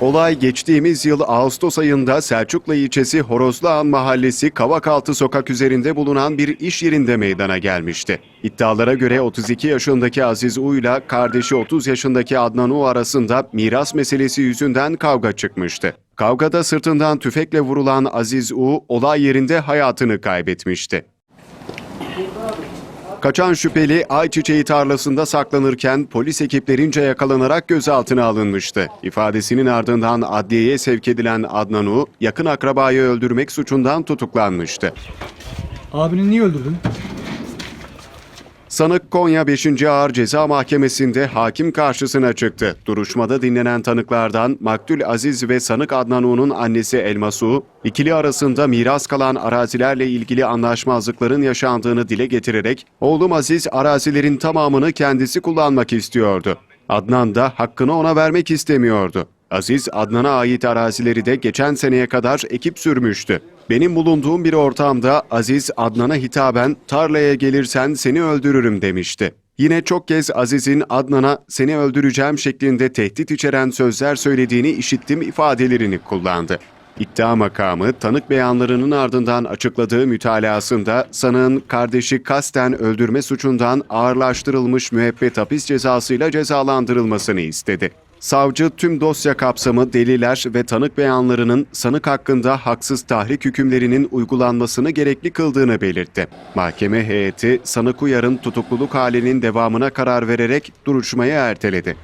Olay geçtiğimiz yıl Ağustos ayında Selçuklu ilçesi Horozluağan Mahallesi Kavakaltı sokak üzerinde bulunan bir iş yerinde meydana gelmişti. İddialara göre 32 yaşındaki Aziz U ile kardeşi 30 yaşındaki Adnan U arasında miras meselesi yüzünden kavga çıkmıştı. Kavgada sırtından tüfekle vurulan Aziz U olay yerinde hayatını kaybetmişti. Kaçan şüpheli ayçiçeği tarlasında saklanırken polis ekiplerince yakalanarak gözaltına alınmıştı. İfadesinin ardından adliyeye sevk edilen Adnan U, yakın akrabayı öldürmek suçundan tutuklanmıştı. Abini niye öldürdün? Sanık Konya 5. Ağır Ceza Mahkemesi'nde hakim karşısına çıktı. Duruşmada dinlenen tanıklardan Maktul Aziz ve sanık Adnan U'nun annesi Elmas U, ikili arasında miras kalan arazilerle ilgili anlaşmazlıkların yaşandığını dile getirerek, oğlum Aziz arazilerin tamamını kendisi kullanmak istiyordu. Adnan da hakkını ona vermek istemiyordu. Aziz, Adnan'a ait arazileri de geçen seneye kadar ekip sürmüştü. Benim bulunduğum bir ortamda Aziz Adnan'a hitaben tarlaya gelirsen seni öldürürüm demişti. Yine çok kez Aziz'in Adnan'a seni öldüreceğim şeklinde tehdit içeren sözler söylediğini işittim ifadelerini kullandı. İddia makamı tanık beyanlarının ardından açıkladığı mütalasında sanığın kardeşi kasten öldürme suçundan ağırlaştırılmış müebbet hapis cezasıyla cezalandırılmasını istedi. Savcı tüm dosya kapsamı, deliller ve tanık beyanlarının sanık hakkında haksız tahrik hükümlerinin uygulanmasını gerekli kıldığını belirtti. Mahkeme heyeti sanık uyarın tutukluluk halinin devamına karar vererek duruşmayı erteledi.